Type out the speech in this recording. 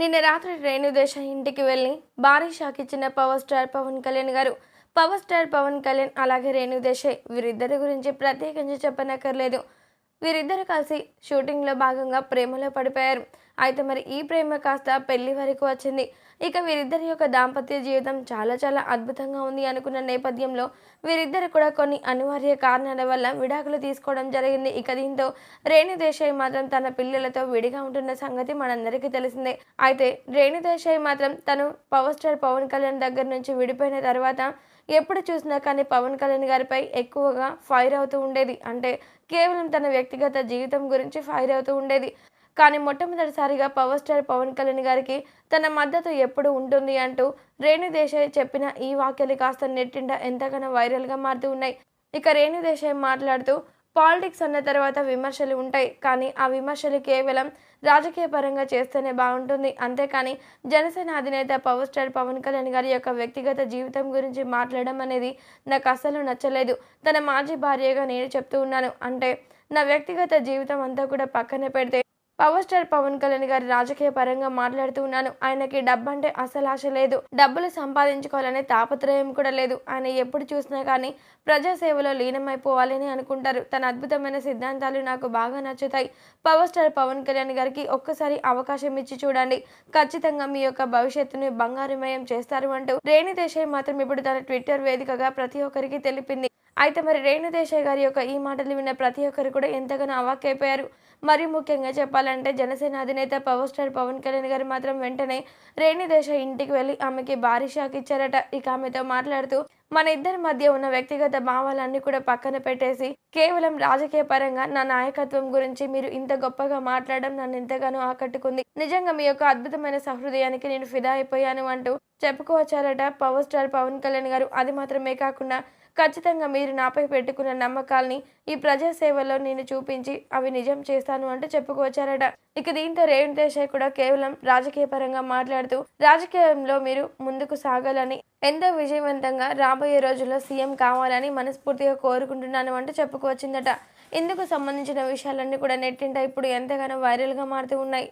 నిన్న రాత్రి రేణుదేశ ఇంటికి వెళ్ళి భారీ షాక్ ఇచ్చిన పవర్ స్టార్ పవన్ కళ్యాణ్ గారు పవర్ స్టార్ పవన్ కళ్యాణ్ అలాగే రేణుదేశాయ్ వీరిద్దరి గురించి ప్రత్యేకించి చెప్పనక్కర్లేదు. వీరిద్దరు కలిసి షూటింగ్లో భాగంగా ప్రేమలో పడిపోయారు. అయితే మరి ఈ ప్రేమ కాస్త పెళ్ళి వరకు వచ్చింది. ఇక వీరిద్దరి యొక్క దాంపత్య జీవితం చాలా చాలా అద్భుతంగా ఉంది అనుకున్న నేపథ్యంలో వీరిద్దరు కూడా కొన్ని అనివార్య కారణాల వల్ల విడాకులు తీసుకోవడం జరిగింది. ఇక దీంతో రేణు దేశాయ్ మాత్రం తన పిల్లలతో విడిగా ఉంటున్న సంగతి మనందరికీ తెలిసిందే. అయితే రేణు దేశాయ్ మాత్రం తను పవర్ స్టార్ పవన్ కళ్యాణ్ దగ్గర నుంచి విడిపోయిన తర్వాత ఎప్పుడు చూసినా కానీ పవన్ కళ్యాణ్ గారిపై ఎక్కువగా ఫైర్ అవుతూ ఉండేది. అంటే కేవలం తన వ్యక్తి వ్యక్తిగత జీవితం గురించి ఫైర్ అవుతూ ఉండేది. కానీ మొట్టమొదటిసారిగా పవర్ స్టార్ పవన్ కళ్యాణ్ గారికి తన మద్దతు ఎప్పుడు ఉంటుంది అంటూ రేణు దేశాయ్ చెప్పిన ఈ వాక్యాలు కాస్త నెట్టింట ఎంతగానో వైరల్గా మారుతూ ఉన్నాయి. ఇక రేణు దేశాయ్ మాట్లాడుతూ పాలిటిక్స్ అన్న తర్వాత విమర్శలు ఉంటాయి. కానీ ఆ విమర్శలు కేవలం రాజకీయ పరంగా చేస్తేనే బాగుంటుంది. అంతేకాని జనసేన అధినేత పవర్ స్టార్ పవన్ కళ్యాణ్ గారి యొక్క వ్యక్తిగత జీవితం గురించి మాట్లాడడం అనేది నాకు అస్సలు నచ్చలేదు. తన మాజీ భార్యగా నేను చెప్తూ ఉన్నాను. అంటే నా వ్యక్తిగత జీవితం అంతా కూడా పక్కన పెడితే పవర్ స్టార్ పవన్ కళ్యాణ్ గారి రాజకీయ పరంగా మాట్లాడుతూ ఉన్నాను. ఆయనకి డబ్బంటే అసలు ఆశ లేదు. డబ్బులు సంపాదించుకోవాలనే తాపత్రయం కూడా లేదు. ఆయన ఎప్పుడు చూసినా కానీ ప్రజాసేవలో లీనమైపోవాలని అనుకుంటారు. తన అద్భుతమైన సిద్ధాంతాలు నాకు బాగా నచ్చుతాయి. పవర్ స్టార్ పవన్ కళ్యాణ్ గారికి ఒక్కసారి అవకాశం ఇచ్చి చూడండి. ఖచ్చితంగా మీ యొక్క భవిష్యత్తుని బంగారుమయం చేస్తారు అంటూ రేణి దేశాయ్ మాత్రం ఇప్పుడు తన ట్విట్టర్ వేదికగా ప్రతి ఒక్కరికి తెలిపింది. అయితే మరి రేణుదేశాయ్ గారి యొక్క ఈ మాటలు విన్న ప్రతి ఒక్కరు కూడా ఎంతగానో అవాక్కైపోయారు. మరి ముఖ్యంగా చెప్పాలంటే జనసేన అధినేత పవర్ స్టార్ పవన్ కళ్యాణ్ గారు మాత్రం వెంటనే రేణు ఇంటికి వెళ్ళి ఆమెకి భారీ షాక్ ఇచ్చారట. ఇక ఆమెతో మాట్లాడుతూ మన ఇద్దరి మధ్య ఉన్న వ్యక్తిగత భావాలన్నీ కూడా పక్కన పెట్టేసి కేవలం రాజకీయ పరంగా నా నాయకత్వం గురించి మీరు ఇంత గొప్పగా మాట్లాడడం నన్ను ఎంతగానో ఆకట్టుకుంది. నిజంగా మీ యొక్క అద్భుతమైన సహృదయానికి నేను ఫిదా అయిపోయాను అంటూ చెప్పుకోవచ్చారట పవర్ స్టార్ పవన్ కళ్యాణ్ గారు. అది మాత్రమే కాకుండా ఖచ్చితంగా మీరు నాపై పెట్టుకున్న నమ్మకాల్ని ఈ ప్రజాసేవలో నేను చూపించి అవి నిజం చేస్తాను అంటూ చెప్పుకోవచ్చారట. ఇక దీంతో రేణు దేశాయ్ కూడా కేవలం రాజకీయ పరంగా మాట్లాడుతూ రాజకీయంలో మీరు ముందుకు సాగాలని ఎంతో విజయవంతంగా రాబోయే రోజుల్లో సీఎం కావాలని మనస్ఫూర్తిగా కోరుకుంటున్నాను అంటూ చెప్పుకొచ్చిందట ఇందుకు సంబంధించిన విషయాలన్నీ కూడా నెట్టింట ఇప్పుడు ఎంతగానో వైరల్గా మారుతూ ఉన్నాయి.